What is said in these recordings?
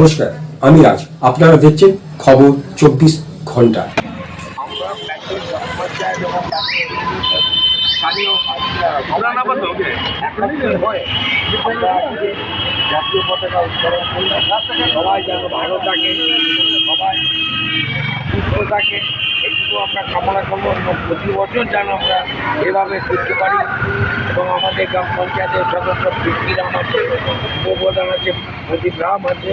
নমস্কার, আমি রাজ আপনারা দেখছেন খবর চব্বিশ ঘণ্টা। সবাই যেন থাকে সবাই থাকে কামনা যেন আমরা এভাবে পারি এবং আমাদের গ্রাম পঞ্চায়েতের সদস্য আছে উপপ্রধান আছে, প্রদীপ রাম আছে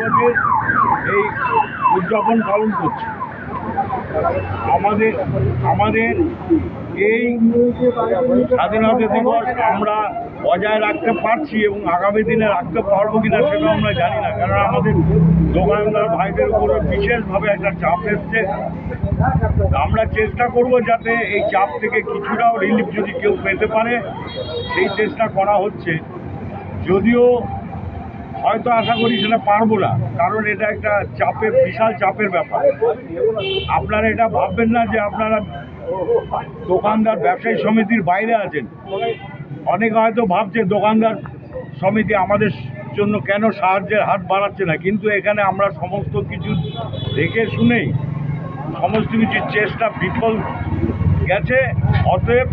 দিবসের এই উদযাপন পালন করছি। আমাদের আমাদের এই স্বাধীনতা দিবস আমরা বজায় রাখতে পারছি এবং আগামী দিনে রাখতে পারব কিনা সেটা আমরা জানি না। কারণ আমাদের দোকানদার ভাইদের উপরে বিশেষভাবে একটা চাপ এসছে। আমরা চেষ্টা করব যাতে এই চাপ থেকে কিছুটাও রিলিফ যদি কেউ পেতে পারে, সেই চেষ্টা করা হচ্ছে। যদিও হয়তো আশা করি সেটা পারব না, কারণ এটা একটা চাপের, বিশাল চাপের ব্যাপার। আপনারা এটা ভাববেন না যে আপনারা দোকানদার, ব্যবসায়ী সমিতির বাইরে আছেন। অনেকে হয়তো ভাবছে দোকানদার সমিতি আমাদের জন্য কেন সাহায্যের হাত বাড়াচ্ছে না, কিন্তু এখানে আমরা সমস্ত কিছু দেখে শুনেই সমস্ত কিছু চেষ্টা বিফল গেছে। অতএব